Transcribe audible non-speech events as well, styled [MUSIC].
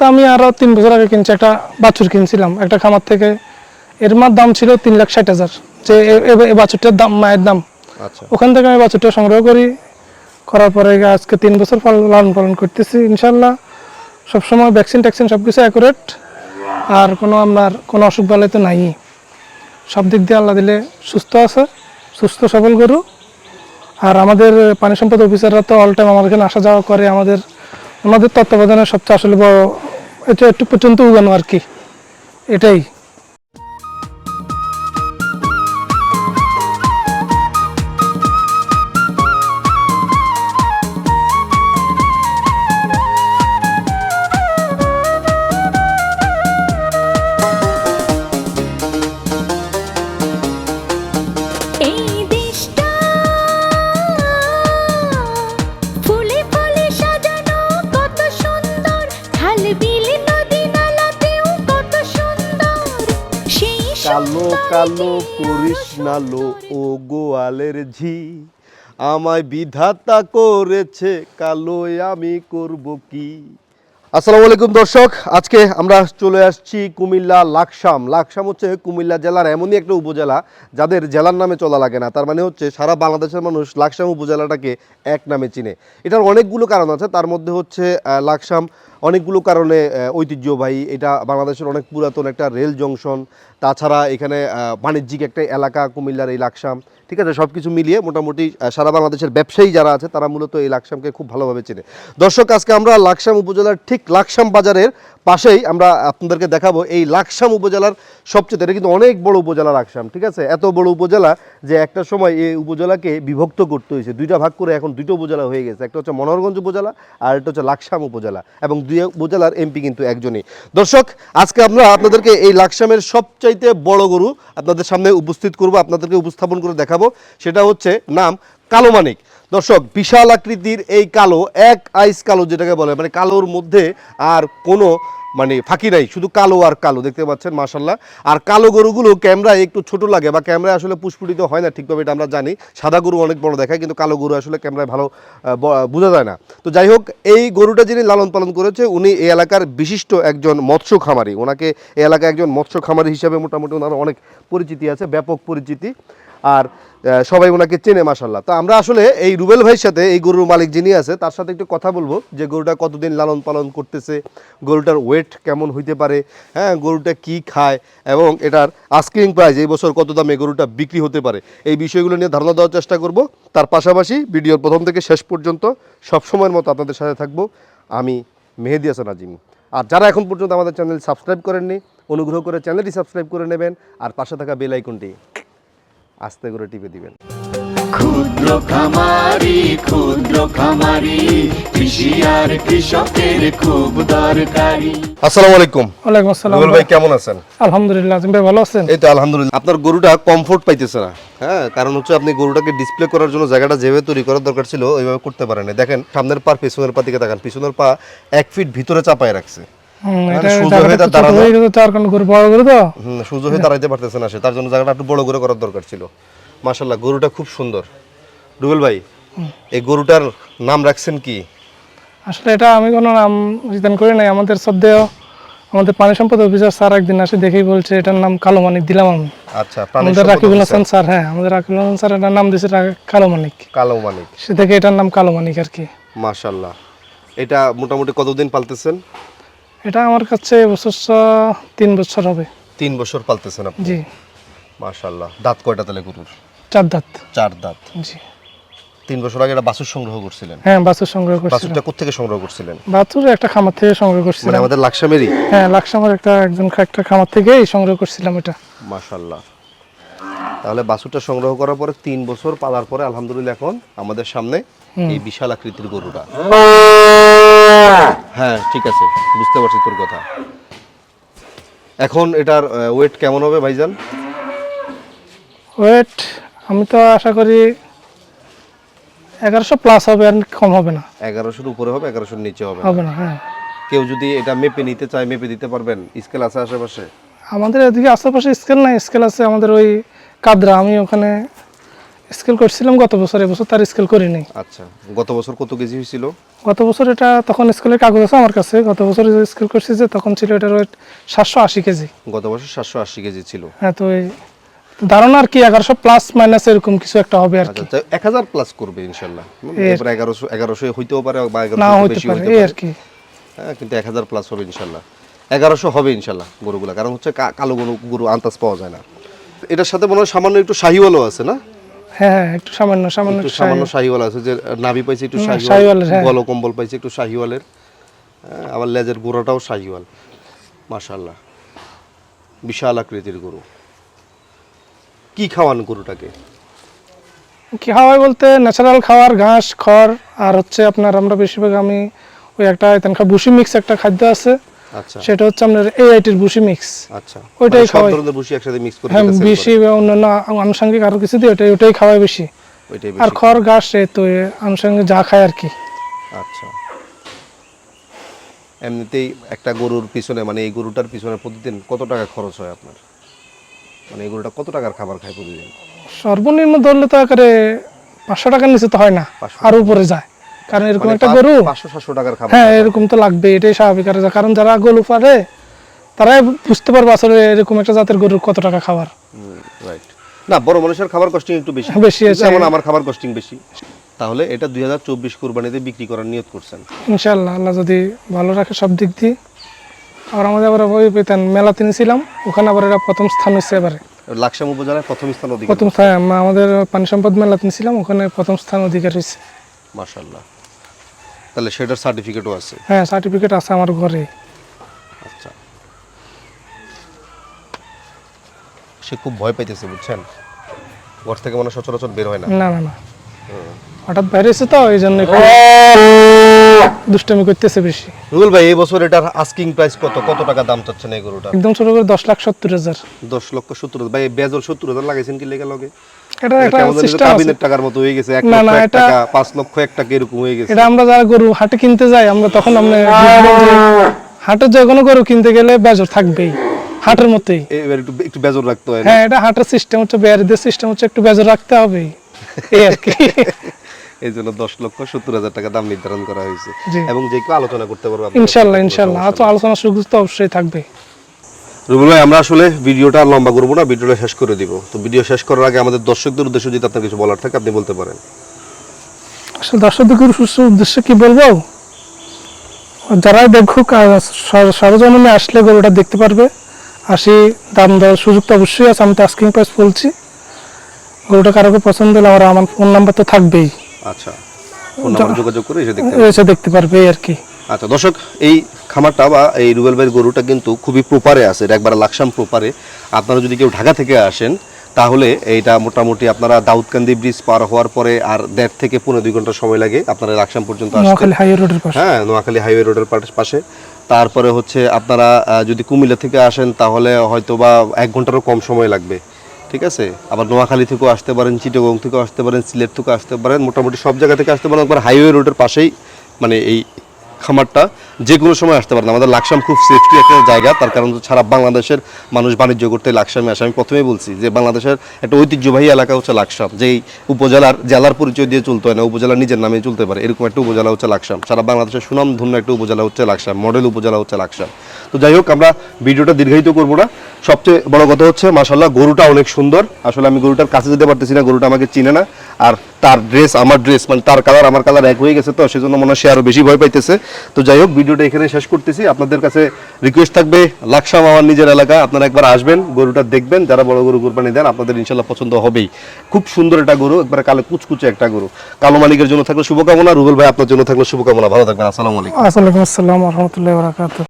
তো আমি আরও তিন বছর আগে কিনছি একটা বাছুর কিনছিলাম একটা খামার থেকে। এর মার দাম ছিল তিন লাখ ষাট হাজার যে এই বাছুরটার দাম মায়ের দাম। আচ্ছা। ওখান থেকে আমি বাছুরটা সংগ্রহ করি। করার পরে আজকে তিন বছর লালন পালন করতেছি ইনশাল্লাহ সবসময় ভ্যাকসিন ট্যাকসিন সব কিছু অ্যাকুরেট আর কোনো আপনার কোনো অসুখ বালাই তো নাই। সব দিক দিয়ে আল্লাহ দিলে সুস্থ আছে সুস্থ সবল গরু। আর আমাদের পানি সম্পদ অফিসাররা তো অল টাইম আমার এখানে আসা যাওয়া করে আমাদের ওনাদের তত্ত্বাবধানে সবচেয়ে আসলে বড় এটা একটু পর্যন্ত উগানো আর কি। এটাই। কালো করিস না লো ও গোয়ালের ঝি আমায় বিধাতা করেছে কালো আমি করব কি? আসসালামু আলাইকুম দর্শক, আজকে আমরা চলে আসছি কুমিল্লা লাকসাম। লাকসাম হচ্ছে কুমিল্লা জেলার এমনই একটা উপজেলা যাদের জেলার নামে চলা লাগে না। তার মানে হচ্ছে সারা বাংলাদেশের মানুষ লাকসাম উপজেলাটাকে এক নামে চিনে। এটার অনেকগুলো কারণ আছে, তার মধ্যে হচ্ছে লাকসাম অনেকগুলো কারণে ঐতিহ্যবাহী। এটা বাংলাদেশের অনেক পুরাতন একটা রেল জংশন। তাছাড়া এখানে বাণিজ্যিক একটা এলাকা কুমিল্লার এই লাকসাম। ঠিক আছে সব কিছু মিলিয়ে মোটামুটি সারা বাংলাদেশের ব্যবসায়ী যারা আছে, তারা মূলত এই লাকসামকে খুব ভালোভাবে চেনে। দর্শক, আজকে আমরা লাকসাম উপজেলার ঠিক লাকসাম বাজারের পাশেই আমরা আপনাদেরকে দেখাবো এই লাকসাম উপজেলার সবচেয়ে, এটা কিন্তু অনেক বড় উপজেলা লাকসাম, ঠিক আছে? এত বড় উপজেলা যে একটা সময় এই উপজেলাকে বিভক্ত করতে হয়েছে। দুইটা ভাগ করে এখন দুটো উপজেলা হয়ে গেছে। একটা হচ্ছে মনোহরগঞ্জ উপজেলা আর একটা হচ্ছে লাকসাম উপজেলা এবং দুই উপজেলার এমপি কিন্তু একজনই। দর্শক, আজকে আমরা আপনাদেরকে এই লাকসামের সবচাইতে বড় গরু আপনাদের সামনে উপস্থিত করব, আপনাদেরকে উপস্থাপন করে দেখাবো। সেটা হচ্ছে নাম কালো মানিক। দর্শক, বিশাল আকৃতির এই কালো, এক আইস কালো যেটাকে বলে মানে কালোর মধ্যে আর কোনো মানে ফাঁকি নাই, শুধু কালো আর কালো, দেখতে পাচ্ছেন, মাশাল্লাহ। আর কালো গরুগুলো ক্যামেরায় একটু ছোট লাগে, বা ক্যামেরায় আসলে পুষ্পটিত হয় না, ঠিকভাবে এটা আমরা জানি। সাদা গরু অনেক বড় দেখায়, কিন্তু কালো গরু আসলে ক্যামেরায় ভালো বোঝা যায় না। তো যাই হোক, এই গরুটা যিনি লালন পালন করেছে, উনি এই এলাকার বিশিষ্ট একজন মৎস্য খামারি। ওনাকে এই এলাকায় একজন মৎস্য খামারি হিসাবে মোটামুটি ওনার অনেক পরিচিতি আছে, ব্যাপক পরিচিতি। আর সবাই ওনাকে চেনে মাসাল্লাহ তো আমরা আসলে এই রুবেল ভাইয়ের সাথে, এই গরুর মালিক যিনি আছে, তার সাথে একটু কথা বলব যে গরুটা কতদিন লালন পালন করতেছে, গরুটার ওয়েট কেমন হইতে পারে হ্যাঁ গরুটা কি খায় এবং এটার আস্কিং প্রাইস এই বছর কত দামে গরুটা বিক্রি হতে পারে, এই বিষয়গুলো নিয়ে ধারণা দেওয়ার চেষ্টা করব। তার পাশাপাশি ভিডিওর প্রথম থেকে শেষ পর্যন্ত সব সময়ের মতো আপনাদের সাথে থাকব, আমি মেহেদি হাসান আজিম। আর যারা এখন পর্যন্ত আমাদের চ্যানেল সাবস্ক্রাইব করেননি, অনুগ্রহ করে চ্যানেলটি সাবস্ক্রাইব করে নেবেন, আর পাশে থাকা বেল আইকনটি আস্তে করে টিপে দিবেন। ক্ষুদ্র খামারি ক্ষুদ্র খামারি কৃষি আর কৃষকের খুব দরকারি। আসসালামু আলাইকুম। ওয়ালাইকুম আসসালাম রুবেল ভাই কেমন আছেন? আলহামদুলিল্লাহ তুমি ভাই ভালো আছেন? এই তো আলহামদুলিল্লাহ। আপনার গরুটা কমফোর্ট পাইতেছে না। হ্যাঁ কারণ হচ্ছে আপনি গরুটাকে ডিসপ্লে করার জন্য জায়গাটা যেভাবে তৈরি করার দরকার ছিল ওইভাবে করতে পারেন দেখেন সামনের পা পেছনের পা দিকে তাকান। পিছনের পা এক ফিট ভিতরে চাপায় রাখছে। মানে জায়গাটা হয়ে দাঁড়াইতে পারতেছে না সে। তার জন্য জায়গাটা একটু বড় করে করার দরকার ছিল। মাশাল্লাহ গরুটা খুব সুন্দর। রুবেল ভাই এই গরুটার নাম রাখছেন কি? আসলে এটা আমি কোনো নাম রিটার্ন করি নাই। আমাদের সদ্যেও আমাদের পানি সম্পদ অফিসার স্যার একদিন আসে দেখেই বলছে এটার নাম কালো মানিক। দিলাম আমি। আচ্ছা আমাদের রাকিবুল হাসান স্যার হ্যাঁ আমাদের রাকিবুল হাসান স্যার এটার নাম দিয়েছে কালো মানিক। কালো মানিক। সে থেকে এটার নাম কালো মানিক আর কি। মাশাল্লাহ এটা মোটামুটি কতদিন পালতেছেন? এটা আমার কাছে এবছর ছ- তিন বছর হবে। তিন বছর পালতেছেন আপনি? জি। মাশাল্লাহ দাঁত কয়টা তাহলে গরুর? চার দাঁত। চার দাঁত। জি। তিন বছর আগে এটা বাছুর সংগ্রহ করছিলেন? হ্যাঁ বাছুর সংগ্রহ করছিলাম। বাছুরটা কোথেকে সংগ্রহ করছিলেন? বাছুর একটা খামার থেকে সংগ্রহ মানে আমাদের লাকসামেরই? হ্যাঁ লাকসামের একটা একজন একটা খামার থেকেই সংগ্রহ করছিলাম এটা। মাশাল্লাহ তাহলে বাছুরটা সংগ্রহ করার পরে তিন বছর পালার পরে আলহামদুলিল্লাহ এখন আমাদের সামনে এই বিশাল আকৃতির গরুটা। হ্যাঁ ঠিক আছে। বুঝতে পারছি তোর কথা। এখন এটার ওয়েট কেমন হবে ভাইজান? ওয়েট আমি তো আশা করি এগারোশো প্লাস হবে আর কম হবে না। এগারোশোর উপরে হবে এগারোশোর নিচে হবে হবে না হ্যাঁ। কেউ যদি এটা মেপে নিতে চায় মেপে দিতে পারবেন? স্কেল আছে আশেপাশে? আমাদের এদিকে আশেপাশে স্কেল নাই স্কেল আছে আমাদের ওই কাদরা আমি ওখানে স্কেল করছিলাম গত বছর এবছর তার স্কেল করি নাই। আচ্ছা গত বছর কত কেজি হয়েছিল? গত বছর এটা তখন স্কেলের কাগজ আছে আমার কাছে গত বছর যে স্কেল করছি যে তখন ছিল এটার ওয়েট সাতশো আশি কেজি। গত বছর সাতশো আশি কেজি ছিল। হ্যাঁ তো এই ধারণা আর কি এগারোশো প্লাস মাইনাস এরকম কিছু একটা হবে আর কি। আচ্ছা এক হাজার প্লাস করবে ইনশাল্লাহ। এর- এরপরে এগারোশো এগারোশো হইতেও পারে বা না হইতে পারে আর কি। হ্যাঁ কিন্তু এক হাজার প্লাস হবে ইনশাল্লাহ। এগারোশো হবে ইনশাল্লাহ গরুগুলা কারণ হচ্ছে কালো গরু গরু আন্দাজ পাওয়া যায় না। এটার সাথে মনে হয় সামান্য একটু শাহিওয়ালও আছে না? হ্যাঁ হ্যাঁ একটু সামান্য সামান্য একটু একটু সামান্য শাহিওয়াল আছে যে নাভি পাইছে একটু শাহিওয়াল। গল কম্বল পাইছে একটু শাহিওয়ালের। আবার লেজের গোড়াটাও শাহিওয়াল মাশাল্লাহ বিশাল আকৃতির গরু। কি খাওয়ান গরুটাকে? কি খাওয়াই বলতে ন্যাচারাল খাওয়ার ঘাস খড় আর হচ্ছে আপনার আমরা বেশিরভাগ আমি ওই একটা বুসি মিক্স একটা খাদ্য আছে। সেটা হচ্ছে আপনার এই আইটির মিক্স আচ্ছা। ওইটাই মানে খাওয়াই। একসাথে মিক্স করে হ্যাঁ বেশি অন্যান্য আনুষঙ্গিক আরও কিছু দিয়ে ওটাই ওটাই খাওয়াই বেশি। ওইটাই আর খড় ঘাস তো আনুষঙ্গিক যা খায় আর কি। আচ্ছা। এমনিতেই একটা গরুর পিছনে মানে এই গরুটার পিছনে প্রতিদিন কত টাকা খরচ হয় আপনার? মানে এই গরুটা কত টাকার খাবার খায় প্রতিদিন? সর্বনিম্ন ধরলে তো আকারে পাঁচশো টাকার নিচে তো হয় না। 500 আর উপরে যায়। কারণ এরকম মানে একটা গরু। পাঁচশো সাতশো টাকার খাবার হ্যাঁ এরকম তো লাগবে এটাই স্বাভাবিক। আর কারণ যারা গরু পারে তারাই বুঝতে পারবে আসলে এরকম একটা জাতের গরুর কত টাকা খাবার। রাইট না বড় মানুষের খাবার কস্টিং একটু বেশি। বেশি আছে। যেমন আমার খাবার কস্টিং বেশি। তাহলে এটা দুই হাজার চব্বিশ কোরবানিতে বিক্রি করার নিয়ত করছেন। ইনশাল্লাহ আল্লাহ যদি ভালো রাখে সব দিক দিয়ে। আবার আমাদের আবার ওই পেতেন মেলা তিনি ছিলাম ওখানে আবার এটা প্রথম স্থান হচ্ছে এবারে। লাকসাম উপজেলায় প্রথম স্থান অধিকার। প্রথম স্থান আমাদের পানি সম্পদ মেলা তিনি ছিলাম ওখানে প্রথম স্থান অধিকার হয়েছে মাশাল্লাহ তাহলে সেটার সার্টিফিকেটও আছে। হ্যাঁ সার্টিফিকেট আছে আমার ঘরে। আচ্ছা। সে খুব ভয় পাইতেছে বুঝছেন? ঘর থেকে মনে সচরাচর বের হয় না। না না না। হঠাৎ বাইরে এসে তো এই জন্য দুষ্টামি করতেছে বেশি। রুবেল ভাই এই বছর এটার আস্কিং প্রাইস কত? কত টাকা দাম চাচ্ছেন এই গরুটা একদম ছোট করে দশ লাখ সত্তর হাজার। দশ লক্ষ সত্তর হাজার। ভাই বেজর সত্তর হাজার লাগাইছেন কি লেগে লগে? এটা একটা কেমন জানি যে সিস্টেম আছে। টাকার মতো হয়ে গেছে এক লক্ষ না, এক এটা- টাকা পাঁচ লক্ষ এক টাকা এরকম হয়ে গেছে। এটা আমরা যারা গরু হাটে কিনতে যাই আমরা তখন আমরা হাটে যে কোনো গরু কিনতে গেলে বেজর থাকবেই হাটের মতোই এবার একটু একটু বেজর রাখতে হয় হ্যাঁ এটা হাটের সিস্টেম হচ্ছে বেয়ারিদের সিস্টেম হচ্ছে একটু বেজর রাখতে হবেই এই আর কি। [LAUGHS] এই জন্য দশ লক্ষ সত্তর হাজার টাকা দাম নির্ধারণ করা হয়েছে। এবং যে কেউ আলোচনা করতে পারবে ইনশাল্লাহ। আলোচনা সুযোগ তো অবশ্যই থাকবে। রুবেল ভাই আমরা আসলে ভিডিওটা লম্বা করব না ভিডিওটা শেষ করে দিব। তো ভিডিও শেষ করার আগে আমাদের দর্শকদের উদ্দেশ্যে যদি আপনার কিছু বলার থাকে আপনি বলতে পারেন। আসলে দর্শকদের সুস্থ উদ্দেশ্যে কি বলব? যারাই দেখুক সরজমিনে আসলে গরুটা দেখতে পারবে। আসি দাম দেওয়ার সুযোগ তো অবশ্যই আছে আমি তো আস্কিং প্রাইস বলছি। গরুটা কারও পছন্দ হলে আমার আমার ফোন নাম্বার তো থাকবেই। আচ্ছা ফোন নাম্বার যোগাযোগ করে এসে দেখতে এসে দেখতে পারবে আর কি। আচ্ছা দর্শক এই খামারটা বা এই রুবেল ভাইয়ের গরুটা কিন্তু খুবই প্রপারে আছে এটা একবার লাকসাম প্রপারে। আপনারা যদি কেউ ঢাকা থেকে আসেন তাহলে এইটা মোটামুটি আপনারা দাউদকান্দি ব্রিজ পার হওয়ার পরে আর দেড় থেকে পনেরো দুই ঘণ্টা সময় লাগে আপনারা লাকসাম পর্যন্ত হ্যাঁ নোয়াখালী হাইওয়ে রোডের পাশ- পাশে। তারপরে হচ্ছে আপনারা যদি কুমিল্লা থেকে আসেন তাহলে হয়তো বা এক ঘন্টারও কম সময় লাগবে। ঠিক আছে? আবার নোয়াখালী থেকেও আসতে পারেন চিটাগং থেকেও আসতে পারেন সিলেট থেকেও আসতে পারেন মোটামুটি সব জায়গা থেকে আসতে পারেন একবার হাইওয়ে রোডের পাশেই মানে এই খামারটা যে কোনো সময় আসতে পারেন। আমাদের লাকসাম খুব সেফটি একটা জায়গা, তার কারণ সারা বাংলাদেশের মানুষ বাণিজ্য করতে লাকসামে আসে। আমি প্রথমেই বলছি যে বাংলাদেশের একটা ঐতিহ্যবাহী এলাকা হচ্ছে লাকসাম। যেই উপজেলার জেলার পরিচয় দিয়ে চলতে হয় না উপজেলা নিজের নামে চলতে পারে। এরকম একটা উপজেলা হচ্ছে লাকসাম। সারা বাংলাদেশের সুনামধন্য একটা উপজেলা হচ্ছে লাকসাম, মডেল উপজেলা হচ্ছে লাকসাম। তো যাই হোক, আমরা ভিডিওটা দীর্ঘায়িত করব না। সবচেয়ে বড় কথা হচ্ছে মাসাল্লাহ গরুটা অনেক সুন্দর। আসলে আমি গরুটার কাছে যেতে পারতেছি না, গরুটা আমাকে চিনে না। আর তার ড্রেস আমার ড্রেস মানে তার কালার আমার কালার এক হয়ে গেছে তো, সেজন্য মনে হয় সে আরও বেশি ভয় পাইতেছে। তো যাই হোক, ভিডিওটা এখানে শেষ করতেছি। আপনাদের কাছে রিকোয়েস্ট থাকবে, লাকসাম আমার নিজের এলাকা আপনারা একবার আসবেন, গরুটা দেখবেন, যারা বড় গরু কোরবানি দেন, আপনাদের ইনশাল্লাহ পছন্দ হবেই। খুব সুন্দর একটা গরু, একবারে কালো কুচকুচে একটা গরু। কালো মালিকের জন্য থাকলে শুভকামনা, রুবেল ভাই আপনার জন্য থাকলে শুভকামনা। ভালো থাকবেন, আসসালামু আলাইকুম। আসসালামু আসসালাম রহমতুল্লাহ